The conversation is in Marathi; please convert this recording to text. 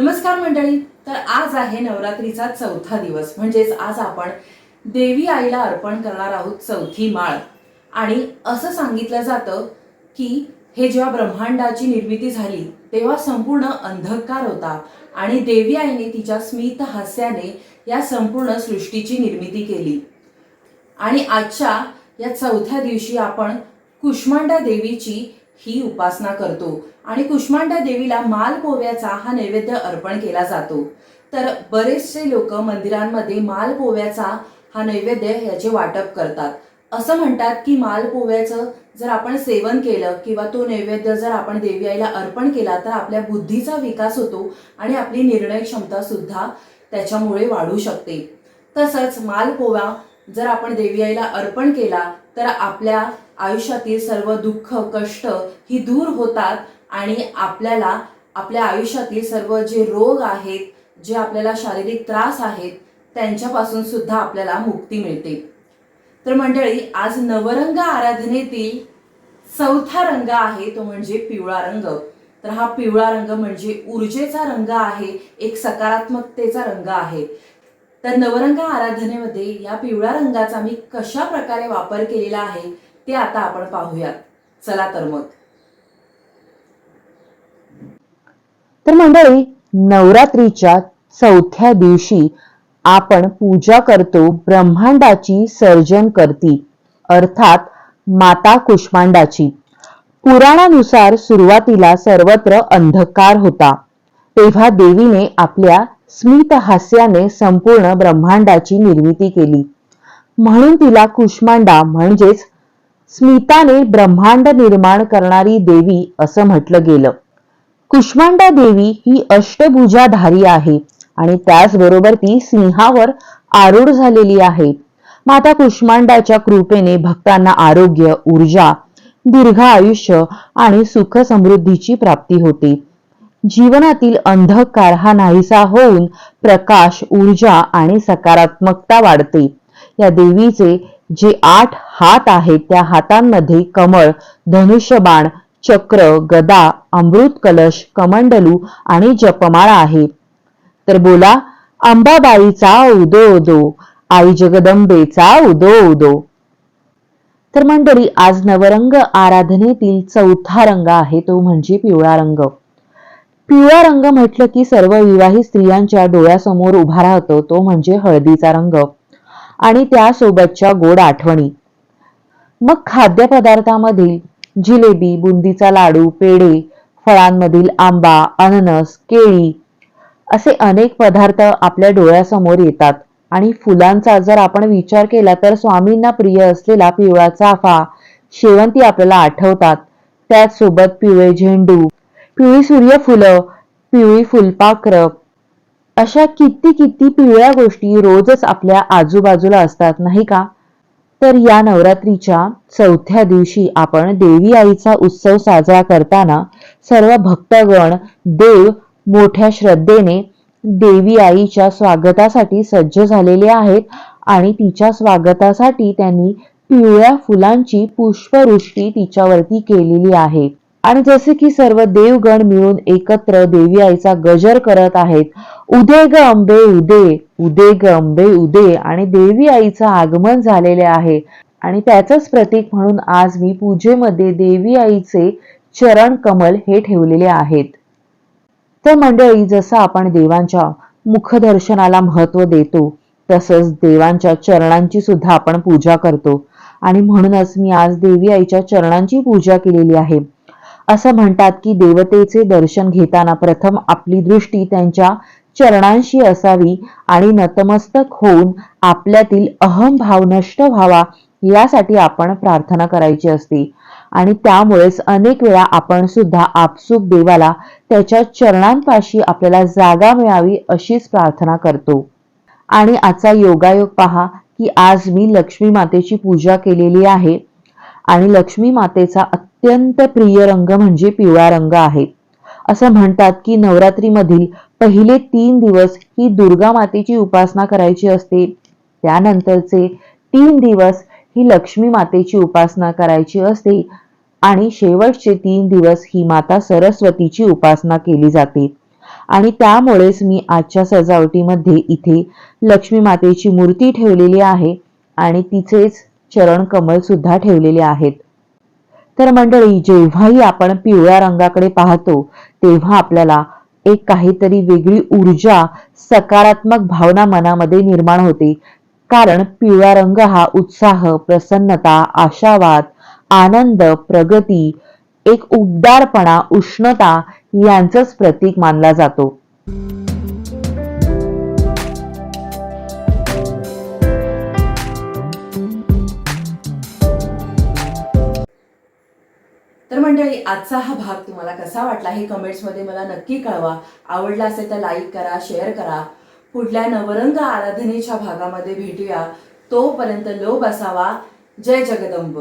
नमस्कार मंडळी. तर आज आहे नवरात्रीचा चौथा दिवस. म्हणजेच आज आपण देवी आईला अर्पण करणार आहोत चौथी माळ. आणि असं सांगितलं जातं की हे जेव्हा ब्रह्मांडाची निर्मिती झाली तेव्हा संपूर्ण अंधकार होता आणि देवी आईने तिच्या स्मित हास्याने या संपूर्ण सृष्टीची निर्मिती केली. आणि आजच्या या चौथ्या दिवशी आपण कुष्मांडा देवीची ही उपासना करतो आणि कुष्मांडा देवीला माल पोव्याचा हा नैवेद्य अर्पण केला जातो. तर बरेचसे लोक मंदिरांमध्ये माल पोव्याचा हा नैवेद्य याचे वाटप करतात. असं म्हणतात की माल पोव्याचं जर आपण सेवन केलं किंवा तो नैवेद्य जर आपण देवी आईला अर्पण केला तर आपल्या बुद्धीचा विकास होतो आणि आपली निर्णय क्षमता सुद्धा त्याच्यामुळे वाढू शकते. तसंच मालपोवा जर आपण देवी आईला अर्पण केला तर आपल्या आयुष्यातील सर्व दुःख कष्ट ही दूर होतात आणि आपल्याला आपल्या आयुष्यातील सर्व जे रोग आहेत जे आपल्याला शारीरिक त्रास आहेत त्यांच्यापासून सुद्धा आपल्याला मुक्ती मिळते. तर मंडळी आज नवरंग आराधनेतील चौथा रंग आहे तो म्हणजे पिवळा रंग. तर हा पिवळा रंग म्हणजे ऊर्जेचा रंग आहे एक सकारात्मकतेचा रंग आहे. तर नवरंग आराधनेमध्ये या पिवळ्या रंगाचा मी कशा प्रकारे वापर केलेला आहे ते आता आपण पाहूयात. चला तर मग. तर मंडळी नवरात्रीच्या चौथ्या दिवशी आपण पूजा करतो ब्रह्मांडाची सर्जन करती अर्थात माता कुष्मांडाची. पुराणानुसार सुरुवातीला सर्वत्र अंधकार होता तेव्हा देवीने आपल्या स्मित हास्याने संपूर्ण ब्रह्मांडाची निर्मिती केली. म्हणून तिला कुष्मांडा म्हणजेच स्मिताने ब्रह्मांड निर्माण करणारी देवी असं म्हटलं गेलं. कुष्मांडा देवी ही अष्टभुजाधारी आहे आणि त्याचबरोबर ती सिंहावर आरूढ झालेली आहे. माता कुष्मांडाच्या कृपेने भक्तांना आरोग्य ऊर्जा दीर्घ आयुष्य आणि सुख समृद्धीची प्राप्ती होते. जीवनातील अंधकार हा नाहीसा होऊन प्रकाश ऊर्जा आणि सकारात्मकता वाढते. या देवीचे जे आठ हात आहेत त्या हातांमध्ये कमळ धनुष्यबाण चक्र गदा अमृत कलश कमंडलू आणि जपमाळा आहे. तर बोला अंबाबाईचा उदो उदो आई जगदंबेचा उदो उदो तर मंडळी आज नवरंग आराधनेतील चौथा रंग आहे तो म्हणजे पिवळा रंग. पिवळा रंग म्हटलं की सर्व विवाहित स्त्रियांच्या डोळ्यासमोर उभा राहतो तो म्हणजे हळदीचा रंग. आणि त्यासोबतच्या गोड आठवणी. मग खाद्यपदार्थामधील जिलेबी बुंदीचा लाडू पेढे फळांमधील आंबा अननस केळी असे अनेक पदार्थ आपल्या डोळ्यासमोर येतात. आणि फुलांचा जर आपण विचार केला तर स्वामींना प्रिय असलेला पिवळा चाफा शेवंती आपल्याला आठवतात. त्याचसोबत पिवळे झेंडू पिवळी सूर्यफुलं पिवळी फुलपाखरं. अशा किती किती पिवळ्या गोष्टी रोजच आपल्या आजूबाजूला असतात नाही का? तर या नवरात्रीच्या चौथ्या दिवशी आपण देवी आईचा उत्सव साजरा करताना सर्व भक्तगण देव मोठ्या श्रद्धेने देवी आईच्या स्वागतासाठी सज्ज झालेले आहेत आणि तिच्या स्वागतासाठी त्यांनी पिवळ्या फुलांची पुष्पवृष्टी तिच्यावरती केलेली आहे. आणि जसे की सर्व देवगण मिळून एकत्र देवी आईचा गजर करत आहेत. उदे ग अंबे उदे उदे ग अंबे उदे. आणि देवी आईचं आगमन झालेले आहे. आणि त्याचंच प्रतीक म्हणून आज मी पूजेमध्ये देवी आईचे चरण कमल हे ठेवलेले आहेत. तर मंडळी जसं आपण देवांच्या मुखदर्शनाला महत्त्व देतो तसंच देवांच्या चरणांची सुद्धा आपण पूजा करतो. आणि म्हणूनच मी आज देवी आईच्या चरणांची पूजा केलेली आहे. असं म्हणतात की देवतेचे दर्शन घेताना प्रथम आपली दृष्टी त्यांच्या चरणांशी असावी आणि नतमस्तक होऊन आपल्यातील अहम भाव नष्ट व्हावा यासाठी आपण प्रार्थना करायची असते. आणि त्यामुळेच अनेक वेळा आपण सुद्धा आपसूक देवाला त्याच्या चरणांपाशी आपल्याला जागा मिळावी अशीच प्रार्थना करतो. आणि आजचा योगायोग पहा की आज मी लक्ष्मी मातेची पूजा केलेली आहे. आणि लक्ष्मी मातेचा अत्यंत प्रिय रंग म्हणजे पिवळा रंग आहे. असं म्हणतात की नवरात्रीमधील पहिले तीन दिवस ही दुर्गा मातेची उपासना करायची असते. त्यानंतरचे तीन दिवस ही लक्ष्मी मातेची उपासना करायची असते आणि शेवटचे तीन दिवस ही माता सरस्वतीची उपासना केली जाते. आणि त्यामुळेच मी आजच्या सजावटीमध्ये इथे लक्ष्मी मातेची मूर्ती ठेवलेली आहे आणि तिचेच चरण कमळ सुद्धा ठेवलेले आहेत. तर मंडळी जेव्हाही आपण पिवळ्या रंगाकडे पाहतो तेव्हा आपल्याला एक काहीतरी वेगळी ऊर्जा सकारात्मक भावना मनामध्ये निर्माण होते. कारण पिवळा रंग हा उत्साह प्रसन्नता आशावाद आनंद प्रगती एक उबदारपणा उष्णता यांचंच प्रतीक मानला जातो. मंडळी आजचा हा भाग तुम्हाला कसा वाटला हे कमेंट्समध्ये मला नक्की कळवा. आवडला असेल तर लाईक करा शेअर करा. पुढल्या नवरंग आराधनेच्या भागामध्ये भेटूया. तोपर्यंत लोभ असावा जय जगदंब.